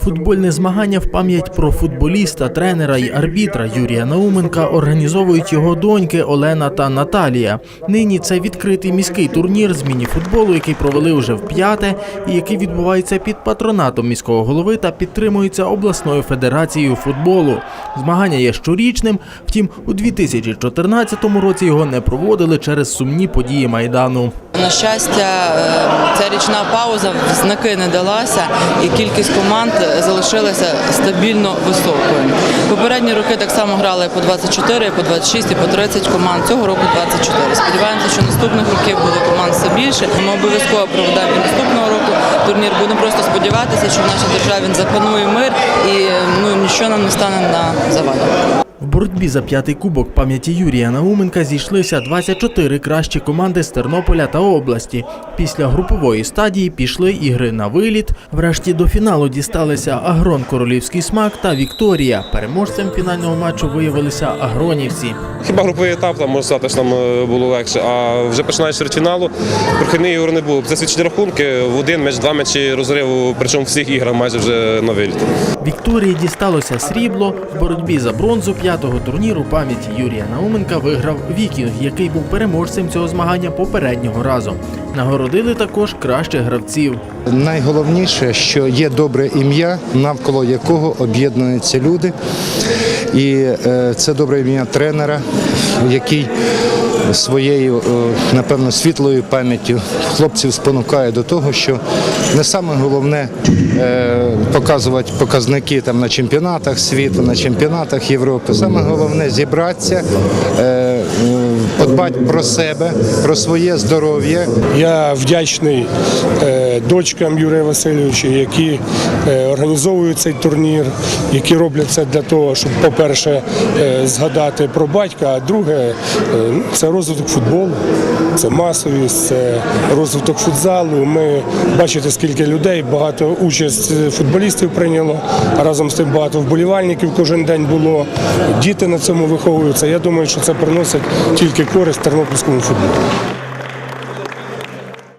Футбольне змагання в пам'ять про футболіста, тренера і арбітра Юрія Науменка організовують його доньки Олена та Наталія. Нині це відкритий міський турнір з міні-футболу, який провели вже в п'яте, і який відбувається під патронатом міського голови та підтримується обласною федерацією футболу. Змагання є щорічним. Втім, у 2014 році його не проводили через сумні події майдану. На щастя, е, ця річна пауза знаки не далася, і кількість команд залишилася стабільно високою. Попередні роки так само грали по 24, по 26 і по 30 команд. Цього року 24. Сподіваємося, що наступних років буде команд все більше. Ми обов'язково проведемо наступного року турнір. Будемо просто сподіватися, що в нашій державі запанує мир і ну нічого нам не стане на заваді. В боротьбі за п'ятий кубок пам'яті Юрія Науменка зійшлися 24 кращі команди з Тернополя та області. Після групової стадії пішли ігри на виліт. Врешті до фіналу дісталися Агрон Королівський смак та Вікторія. Переможцем фінального матчу виявилися агронівці. Хіба груповий етап там можна сказати, що нам е, було легше, а вже починаючи від фіналу, прохідних ігор не було. Це свідчить рахунки в один меч, два мечі розриву, причому всіх іграх майже вже на виліт. Вікторії дісталося срібло. В боротьбі за бронзу п'ятого турніру пам'яті Юрія Науменка виграв Вікінг, який був переможцем цього змагання попереднього разу. Нагородили також кращих гравців. Найголовніше, що є добре ім'я, навколо якого об'єднуються люди. І е, це добре ім'я тренера, який своєю, е, напевно, світлою пам'яттю хлопців спонукає до того, що не саме головне е, показувати показники там на чемпіонатах світу, на чемпіонатах Європи. Саме головне зібратися, е, про себе, про своє здоров'я. Я вдячний е, дочкам Юрія Васильовича, які е, організовують цей турнір, які роблять це для того, щоб, по-перше, е, згадати про батька, а друге ну, це розвиток футболу, це масовість, це розвиток футзалу. Ми бачите, скільки людей, багато участь футболістів прийняло, разом з тим багато вболівальників кожен день було. Діти на цьому виховуються. Я думаю, що це приносить тільки користь тернопільському футболу.